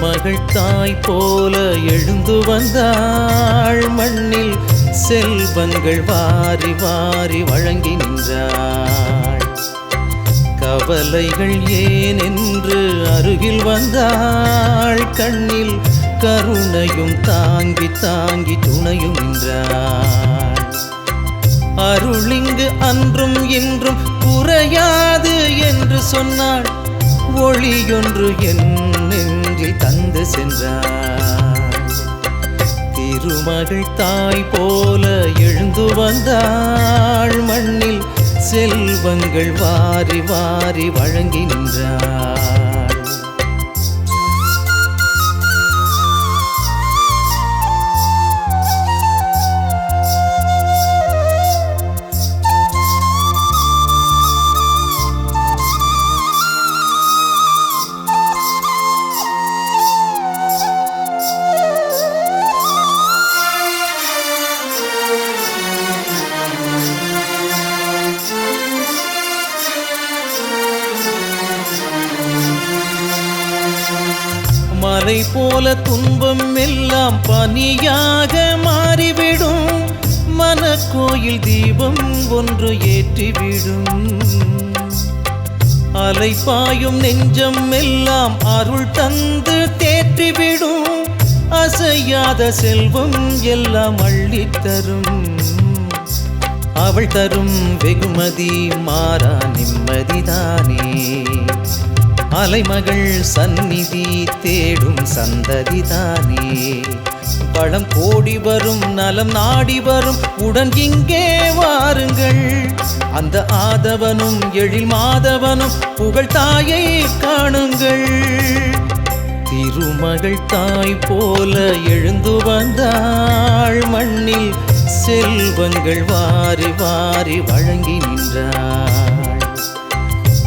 மகள் தாய் போல எழுந்து வந்தாள். மண்ணில் செல்வங்கள் வாரி வாரி வழங்கி நின்றாள் கவலைகள் ஏன் என்று அருகில் வந்தாள். கண்ணில் கருணையும் தாங்கி தாங்கி துணையும் நின்றாள். அருளிங்கு அன்றும் இன்றும் குறையாது என்று சொன்னாள். ஒளியொன்று என் நெஞ்சில் தந்து சென்றார். திருமகள் தாய் போல எழுந்து வந்தாள். மண்ணில் செல்வங்கள் வாரி வாரி வழங்கி நின்றார் எல்லாம் மாறிவிடும். மனக்கோயில் தீபம் ஒன்று ஏற்றிவிடும். அலைப்பாயும் நெஞ்சம் எல்லாம் அருள் தந்து தேற்றிவிடும். அசையாத செல்வம் எல்லாம் அள்ளித்தரும் அவள் தரும் வெகுமதி மாறா நிம்மதிதானே. அலைமகள் சந்நிதி தேடும் சந்ததிதானே. பழம் கோடி வரும் நலம் நாடி வரும். உடன் இங்கே வாருங்கள். அந்த ஆதவனும் எழில் மாதவனும் புகழ் தாயை காணுங்கள். திருமகள் தாய் போல எழுந்து வந்தாள். மண்ணில் செல்வங்கள் வாரி வாரி வழங்கி நின்றாள்.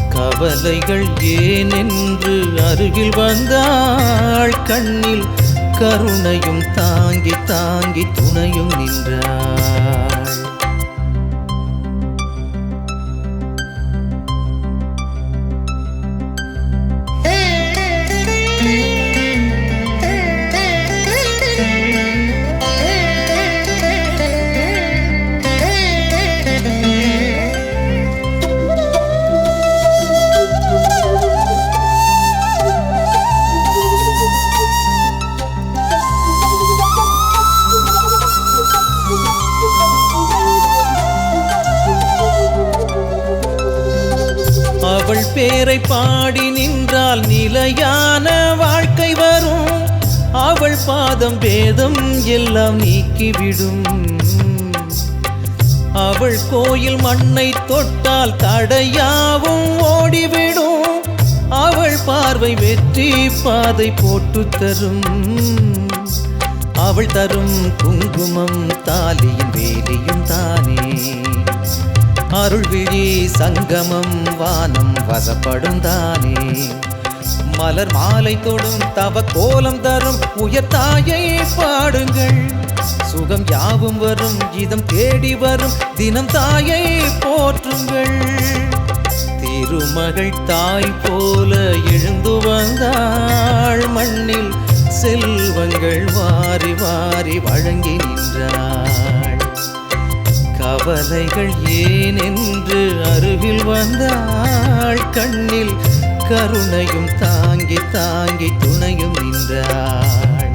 கவலைகள் ஏனென்று அருகில் வந்தாள். கண்ணில் கருணையும் தாங்கி தாங்கி துணையும் நின்றாய் பேரை பாடி நின்றால் நிலையான வாழ்க்கை வரும். அவள் பாதம் பேதம் எல்லாம் நீக்கிவிடும். அவள் கோயில் மண்ணை தொட்டால் தடையாவும் ஓடிவிடும். அவள் பார்வை வெற்றி பாதை போட்டு தரும். அவள் தரும் குங்குமம் தாலியும் வேலியும் தானே. அருள்விழி சங்கமம் வானம் வசப்படும் தானே. மலர் மாலை தொடும் தவ கோலம் தரும் உயர்த்தாயை பாடுங்கள். சுகம் யாவும் வரும் இதம் தேடி வரும் தினம் தாயை போற்றுங்கள். திருமகள் தாய் போல எழுந்து வந்தாள் மண்ணில் செல்வங்கள் வாரி வாரி வழங்கி நின்றார் கவலைகள் ஏன் என்று அருகில் வந்தாள் கண்ணில் கருணையும் தாங்கி தாங்கி துணையும் நின்றாள்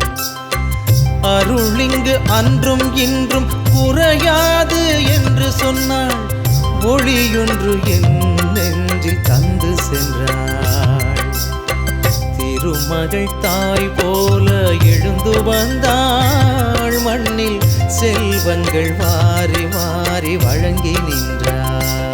அருளிங்கு அன்றும் இன்றும் குறையாது என்று சொன்னாள். ஒளியொன்று என் நெஞ்சில் தந்து சென்றாள். திருமகள் தாய் போல எழுந்து வந்தாள். மண்ணில் செல்வங்கள் வாரி வாரி வழங்கி நின்றார்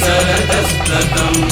सरस्ततम्